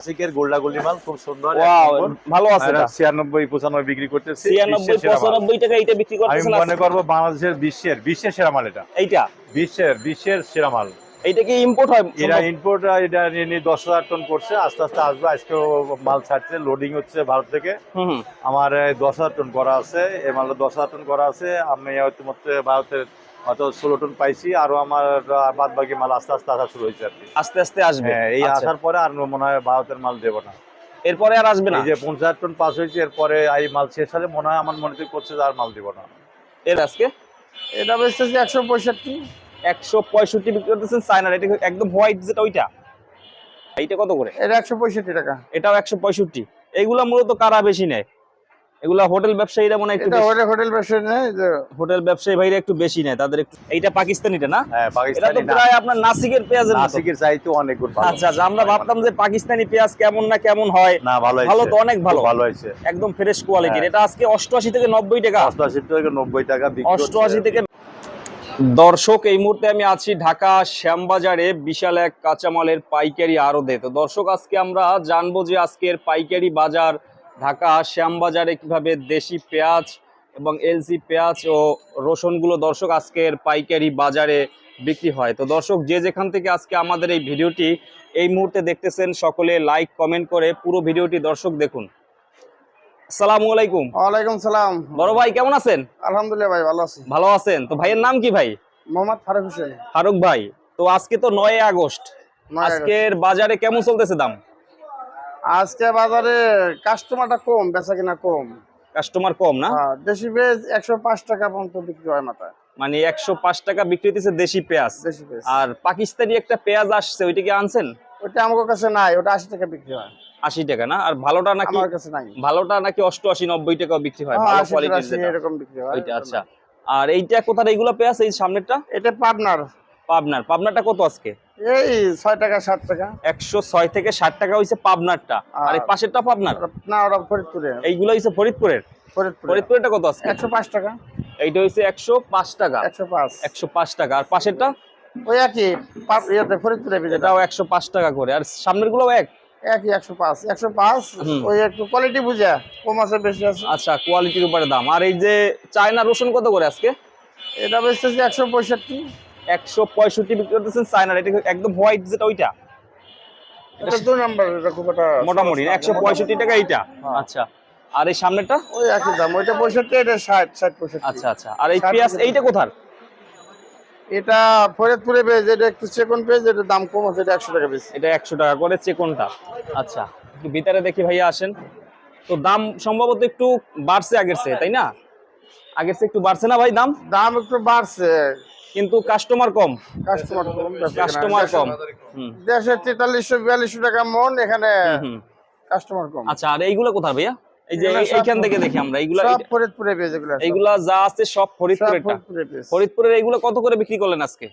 ক্লাসিকের মাল খুব সুন্দর ভালো আছে এটা। ছিয়ানব্বই পঁচানব্বই বিক্রি করতেছি টাকা এইটা বিক্রি আমি মনে? করব বাংলাদেশের বিশ্বের বিশ্বের সেরা মাল এটা। এইটা? বিশ্বের বিশ্বের সেরা মাল। কি ইম্পোর্ট হয় সম্ভব? ইম্পোর্ট এটা নিয়ে নিয়ে দশ হাজার টন করছে আস্তে আস্তে আসবে আজকে মাল ছাড়ছে লোডিং হচ্ছে ভারত থেকে। আমার এই দশ হাজার টন করা আছে এই মাল দশ হাজার টন করা আছে আমি মধ্যে ভারতের হয়তো ষোলো টন পাইছি আরও আমার বাদ বাকি মাল আস্তে আস্তে আসা শুরু হয়েছে আর কি। আস্তে আস্তে আসবে? হ্যাঁ এই আচ্ছা। আসার পরে আর মনে হয় ভারতের মাল দেবো না। এরপরে আর আসবে না? এই যে পঞ্চাশ টন পাস হয়েছে এরপরে এই মাল শেষ হলে মনে হয় আমার মনে করছে যে আর মাল দিব না। এর আজকে? এটা একশো পঁয়ষট্টি। একশো পঁয়ষট্টি বিক্রি করতেছেন চায়নার এটা একদম হোয়াইট যেটা ওইটা? এইটা কত করে? এটা একশো পঁয়ষট্টি টাকা। এটাও একশো পঁয়ষট্টি। এইগুলা মূলত কারা বেশি নেয়? এগুলা হোটেল ব্যবসায়ীরা মনে হয় একটু এটা হোটেল হোটেল ব্যবসায়ী যে হোটেল ব্যবসায়ী ভাইরা একটু বেশি নেয় তাদের একটু এইটা পাকিস্তানিটা না? হ্যাঁ এটা তো পাকিস্তানি প্রায় আপনার নাসিকের পেঁয়াজের মতো। নাসিকের চাইতে অনেক গুণ ভালো। আচ্ছা আচ্ছা আমরা ভাবতাম যে পাকিস্তানি পেঁয়াজ কেমন না কেমন হয়। না ভালো ভালো তো অনেক ভালো। ভালো হয়েছে। একদম ফ্রেশ কোয়ালিটির হ্যাঁ। এটা আজকে অষ্টআশি থেকে নব্বই টাকা। অষ্টআশি থেকে নব্বই টাকা বিক্রি হচ্ছে। অষ্টআশি থেকে দর্শক এই মুহূর্তে আমি আছি ঢাকা শ্যামবাজারে বিশাল এক কাঁচামালের পাইকারি আড়তে। তো দর্শক আজকে আমরা জানব যে আজকের পাইকারি বাজার ঢাকা শ্যামবাজারে কীভাবে দেশি পেঁয়াজ এবং এলসি পেঁয়াজ ও রসুনগুলো দর্শক আজকের পাইকারি বাজারে বিক্রি হয়। তো দর্শক যে যেখান থেকে আজকে আমাদের এই ভিডিওটি এই মুহূর্তে দেখতেছেন সকলে লাইক কমেন্ট করে পুরো ভিডিওটি দর্শক দেখুন। আসসালামু আলাইকুম। ওয়ালাইকুম সালাম। বড় ভাই কেমন আছেন? আলহামদুলিল্লাহ ভাই ভালো আছি। ভালো আছেন? তো ভাইয়ের নাম কি ভাই? মোহাম্মদ ফারুক হোসেন। ফারুক ভাই তো আজকে তো নয় আগস্ট। আজকের বাজারে কেমন চলতেছে দাম? আজকে বাজারে কাস্টমারটা কম বেচা কিনা কম। কাস্টমার কম না? হ্যাঁ, দেশি পেঁয়াজ একশো পাঁচ টাকা পর্যন্ত বিক্রি হয় মাথায়। মানে একশো পাঁচ টাকা বিক্রি হতেছে দেশি পেঁয়াজ। দেশি আর পাকিস্তানি একটা পেঁয়াজ আসছে ওইটা কি আনছেন? ওটা আমার কাছে নাই ওটা আশি টাকা বিক্রি হয়। আশি টাকা না? আর ভালোটা নাকি আমার কাছে নাই। ভালোটা নাকি অষ্টআশি নব্বই টাকাও বিক্রি হয় ভালো আশি কোয়ালিটির তিরাশি এরকম বিক্রি হয় আচ্ছা। আর এইটা কোথায় এইগুলো পেঁয়াজ এই সামনেরটা? এটা পাবনার। পাবনার। পাবনারটা কত আজকে? এই ছয় টাকা সাত টাকা। একশো ছয় থেকে ষাট টাকা হইছে পাবনারটা। আর এই পাশেরটা পাবনার? না ওরা ফরিদপুরে এইগুলো হইছে ফরিদপুরের? ফরিদপুরে ফরিদপুরেরটা কত আজকে? একশো পাঁচ টাকা। এইটা হইছে একশো পাঁচ টাকা। একশো পাঁচ। একশো পাঁচ টাকা। আর পাশেরটা? ওই একই ইয়েতে ফরিদপুরে এটাও একশো পাঁচ টাকা করে। আর সামনেরগুলো এক? একই একশো পাঁচ। একশো পাঁচ ওই একটু কোয়ালিটি বুঝা কম আছে বেশি আছে। আচ্ছা কোয়ালিটির উপরে দাম। আর এই যে চায়না রসুন কত করে আজকে? এটা বেচতেছি একশো পঁয়ষট্টি। একশো পঁয়ষট্টি বিক্রি করতেছেন চায়নার। এটা একদম হোয়াইট যেটা ওইটা? এটা দুই নাম্বার এটা খুব একটা মোটামুটি একশো পঁয়ষট্টি টাকা এইটা। হ্যাঁ। আচ্ছা আর এই সামনেরটা? ওই একই দাম ওইটা পঁয়ষট্টি এটা ষাট ষাট পঁয়ষট্টি। আচ্ছা আচ্ছা আর এই পেঁয়াজ এইটা কোথার? এটা ফরিদপুরে পেয়েছে এটা একটু সেকেন্ড পেয়েছে এটা দাম কম আছে এটা একশো টাকা এটা একশো টাকা করে চেকনটা। আচ্ছা একটু ভিতরে দেখি ভাইয়া আসেন। তো দাম সম্ভবত একটু বাড়ছে আগের চেয়ে তাই না? আগের চেয়ে একটু বাড়ছে না ভাই দাম? দাম একটু বাড়ছে। কিন্তু কাস্টমার কম। কাস্টমার কম কাস্টমার কম। দেশে তেতাল্লিশশো বিয়াল্লিশশো টাকা মন এখানে কাস্টমার কম। আচ্ছা আর এইগুলো কোথায় ভাইয়া? এই যে এইখান থেকে দেখি আমরা এইগুলা সব ফরিদপুরে এগুলো। এইগুলা যা আছে সব ফরিদপুরের এইগুলো কত করে বিক্রি করলেন আজকে?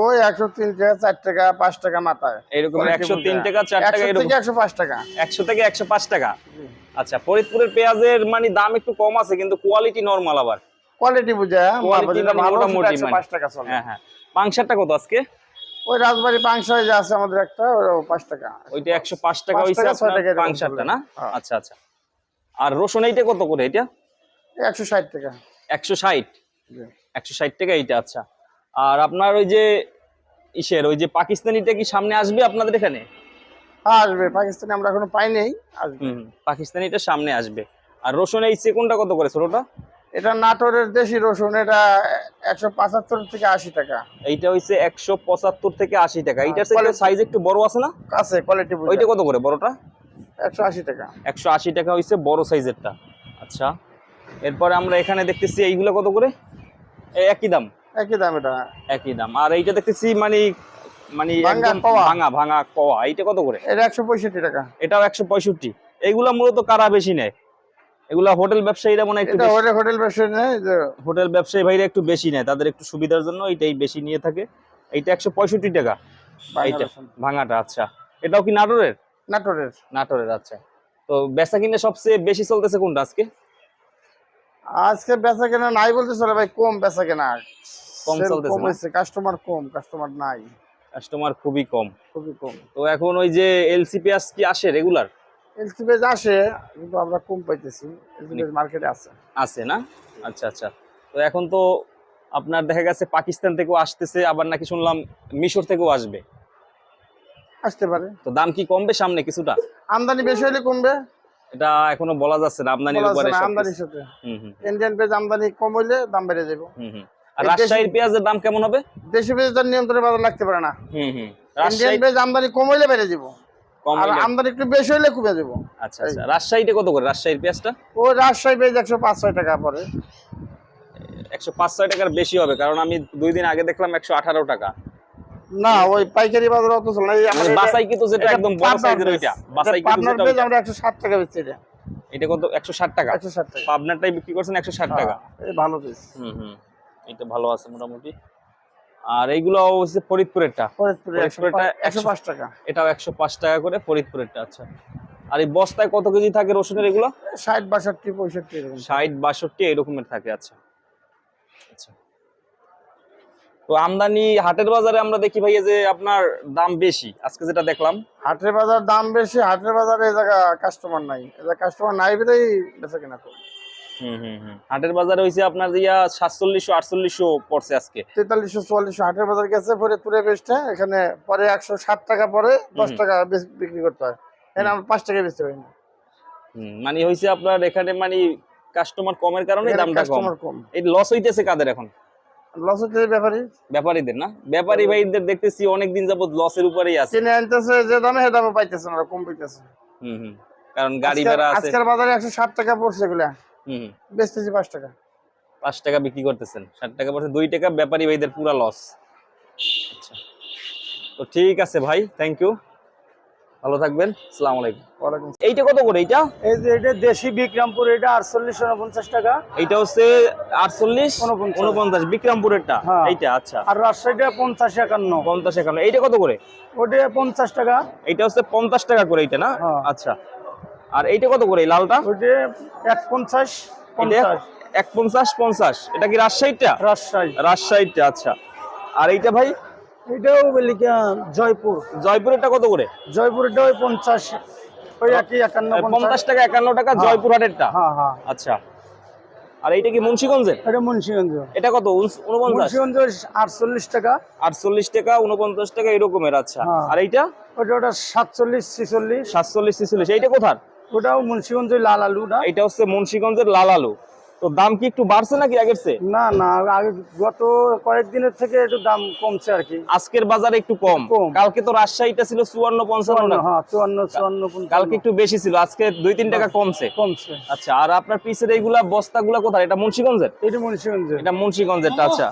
ওই একশো তিন টাকা চার টাকা পাঁচ টাকা মাথায়। এরকম Quality একশো তিন বুঝা। টাকা চার টাকা এরকম। থেকে একশো পাঁচ টাকা। একশো থেকে একশো পাঁচ টাকা। আচ্ছা ফরিদপুরের পেঁয়াজের মানে দাম একটু কম আছে কিন্তু কোয়ালিটি নর্মাল আবার। কোয়ালিটি বুঝা যেটা মানে ভালো মোটামুটি একশো মানে। টাকা চলে। হ্যাঁ হ্যাঁ। পাংশারটা কত আজকে? ওই রাজবাড়ি যে আছে আমাদের একটা টাকা। ওইটা একশো পাঁচ টাকা আপনার পাংশারটা না? হ্যাঁ। আচ্ছা আচ্ছা। আর রসুন এইটা কত করে এটা? একশো ষাট টাকা। একশো ষাট? জি। একশো ষাট টাকা এইটা আচ্ছা। আর আপনার ওই যে ইসের ওই যে পাকিস্তানিটা কি সামনে আসবে আপনাদের এখানে? আসবে। পাকিস্তানে আমরা এখনও পাই নেই আসবে। পাকিস্তানিটা সামনে আসবে। আর রসুন এই সেকুনটা কত করে ছোটটা? এটা নাটোরের দেশি রসুন এটা একশো পঁচাত্তর থেকে আশি টাকা। এইটা হইছে একশো পঁচাত্তর থেকে আশি টাকা। এইটার হ্যাঁ, সাইজ একটু বড় আছে না? আছে কোয়ালিটি ওইটা কত করে বড়টা? একশো আশি টাকা। একশো আশি টাকা হইছে বড় সাইজেরটা। আচ্ছা এরপরে আমরা এখানে দেখতেছি এইগুলো কত করে? একই দাম? একই দাম এটা। একই দাম। আর এইটা দেখতেছি মানে মানে। ভাঙা ভাঙা কওয়া। এইটা কত করে? এটা একশো পঁয়ষট্টি টাকা। এটাও একশো পঁয়ষট্টি। এইগুলা মূলত কারা বেশি নেয়? এগুলা হোটেল ব্যবসায়ীরা মনে হয় একটু এটা হোটেল হোটেল ব্যবসায়ী নেই যে হোটেল ব্যবসায়ী ভাইরা একটু বেশি নেয় তাদের একটু সুবিধার জন্য এটাই বেশি নিয়ে থাকে। এইটা একশো পঁয়ষট্টি টাকা। এইটা ভাঙাটা আচ্ছা। এটাও কি নাটোরের? নাটোরের। নাটোরের আচ্ছা। তো বেচা কিনে সবচেয়ে বেশি চলতেছে কোনটা আজকে? আজকে বেচা কেনা নাই বলতে চলে ভাই কম বেচা কেনা। কম চলতেছে? কাস্টমার কম কাস্টমার নাই। কাস্টমার খুবই কম। খুবই কম। তো এখন ওই যে এলসি পেঁয়াজ কি আসে রেগুলার এলসি পেজ আসে কিন্তু আমরা কম পাইতেছি। এলসি পেজ মার্কেটে আছে। আছে না? আচ্ছা আচ্ছা। তো এখন তো আপনার দেখা গেছে পাকিস্তান থেকেও আসতেছে আবার নাকি শুনলাম মিশর থেকেও আসবে। আসতে পারে। তো দাম কি কমবে সামনে কিছুটা? আমদানি বেশি হলে কমবে। এটা এখনও বলা যাচ্ছে না আমদানির উপরে আমদানির সাথে। হুম হুম ইন্ডিয়ান পেজ আমদানি কম হইলে দাম বেড়ে যাবে হুম হুম। আর রাজশাহীর পেঁয়াজের দাম কেমন হবে? দেশি পেজ তার নিয়ন্ত্রণে বাজার লাগতে পারে না। হুম হুম। ইন্ডিয়ান রাজশাহী পেজ আমদানি কম হইলে বেড়ে যাব আর আমদানি একটু বেশি হইলে কমে যাব আচ্ছা আচ্ছা। রাজশাহীতে কত করে? রাজশাহীর পেঁয়াজটা? ও রাজশাহী পেজ একশো পাঁচ ছয় টাকা পরে একশো পাঁচ ছয় টাকার বেশি হবে কারণ আমি দুই দিন আগে দেখলাম একশো আঠারো টাকা। না ওই পাইকারি বাজার অত চলে না। মানে বাসাই কিন্তু যেটা এটা একদম বড় সাইজের ওইটা। বাসাই কিন্তু যেটা পেজ আমরা একশো ষাট টাকা বেচছি এটা। এটা কত? টাকা? টাকা। পাবনারটাই বিক্রি করছেন একশো ষাট টাকা। হ্যাঁ, ভালো পেজ হুম হুম। এটা ভালো আছে মোটামুটি। আর এইগুলো হচ্ছে ফরিদপুরেরটা। ফরিদপুরেরটা একশো পাঁচ টাকা। এটাও একশো পাঁচ টাকা করে ফরিদপুরেরটা আচ্ছা। আর এই বস্তায় কত কেজি থাকে রসুনের এগুলো? ষাট বাষট্টি পঁয়ষট্টি এরকম ষাট বাষট্টি এরকমের থাকে আচ্ছা। আচ্ছা। তো আমদানি হাটের বাজারে আমরা দেখি ভাইয়া যে আপনার দাম বেশি আজকে যেটা দেখলাম। হাটের বাজার দাম বেশি হাটের বাজারে এই জায়গা কাস্টমার নাই। এই জায়গা কাস্টমার নাই বেঁধেই বেচা কেনা হুম হাটের বাজারে হয়েছে আপনার ইয়া সাতচল্লিশশো আটচল্লিশশো পড়ছে আজকে। তেতাল্লিশশো চুয়াল্লিশশো হাটের বাজার গেছে ফরিদপুরে বেচতে এখানে পরে একশো ষাট টাকা পরে দশ টাকা বিক্রি করতে হয়। এখানে আমরা পাঁচ টাকা বেচতে পারি না। মানে হয়েছে আপনার এখানে মানে কাস্টমার কমের কারণে দামটা কম। এই লস হইতেছে কাদের এখন? লস হচ্ছে ব্যাপারী। ব্যাপারীদের না? ব্যাপারী ভাইদের দেখতেছি অনেক দিন যাবত লসের উপরেই আছে। কিনে আনতেছে যে দামে সে দামে পাইতেছে না কম পাইতেছে। হুম হুম। কারণ গাড়ি ভাড়া আছে। আজকের বাজারে একশো ষাট টাকা পড়ছে এগুলা। বেচতেছি পাঁচ টাকা। পাঁচ টাকা বিক্রি করতেছেন ষাট টাকা পড়ছে দুই টাকা ব্যাপারী ভাইদের পুরা লস আচ্ছা। তো ঠিক আছে ভাই থ্যাংক ইউ ভালো থাকবেন আসসালামু আলাইকুম। ওয়ালাইকুম এইটা কত করে এইটা? এই যে এটা দেশি বিক্রমপুর এটা আটচল্লিশ উনপঞ্চাশ টাকা। এইটা হচ্ছে আটচল্লিশ উনপঞ্চাশ। উনপঞ্চাশ বিক্রমপুরেরটা হ্যাঁ। এইটা আচ্ছা। আর রাজশাহীটা পঞ্চাশ একান্ন। পঞ্চাশ একান্ন এইটা কত করে? ওটা পঞ্চাশ টাকা। এইটা হচ্ছে পঞ্চাশ টাকা করে এইটা না? হ্যাঁ। আচ্ছা। আর এইটা কত করে লালটা? ওইটা এক পঞ্চাশ পঞ্চাশ এক পঞ্চাশ পঞ্চাশ। এটা কি রাজশাহীটা? রাজশাহী। রাজশাহীটা আচ্ছা। আর এইটা ভাই? এটাও বলি কি, জয়পুর। জয়পুরেরটা কত করে? জয়পুরটা ওই পঞ্চাশ। ওই একই একান্ন পঞ্চাশ। টাকা একান্ন টাকা হ্যাঁ। জয়পুর হাটেরটা? হ্যাঁ হ্যাঁ। আচ্ছা। আর এইটা কি মুন্সিগঞ্জের? এটা মুন্সিগঞ্জ। এটা কত? উনপঞ্চাশ? মুন্সিগঞ্জ আটচল্লিশ টাকা। আটচল্লিশ টাকা উনপঞ্চাশ টাকা এরকমের আচ্ছা। হ্যাঁ। আর এইটা? ওটা ওটা সাতচল্লিশ ছিচল্লিশ। সাতচল্লিশ ছিচল্লিশ। এইটা কোথার? ওটাও মুন্সিগঞ্জ লাল আলু না? এইটা হচ্ছে মুন্সিগঞ্জের লাল আলু। তো দাম কি একটু বাড়ছে নাকি আগের চেয়ে? না না আগে গত কয়েকদিনের থেকে একটু দাম কমছে আর কি। আজকের বাজারে একটু কম। কালকে তো রাজশাহীটা ছিল চুয়ান্ন পঞ্চান্ন হ্যাঁ চুয়ান্ন চুয়ান্ন কালকে একটু বেশি ছিল আজকে দুই তিন টাকা কমছে। কমছে। আচ্ছা আর আপনার পিসের এইগুলা বস্তাগুলা কোথায়? এটা মুন্সিগঞ্জের? এটা মুন্সিগঞ্জে এটা মুন্সিগঞ্জেরটা আচ্ছা।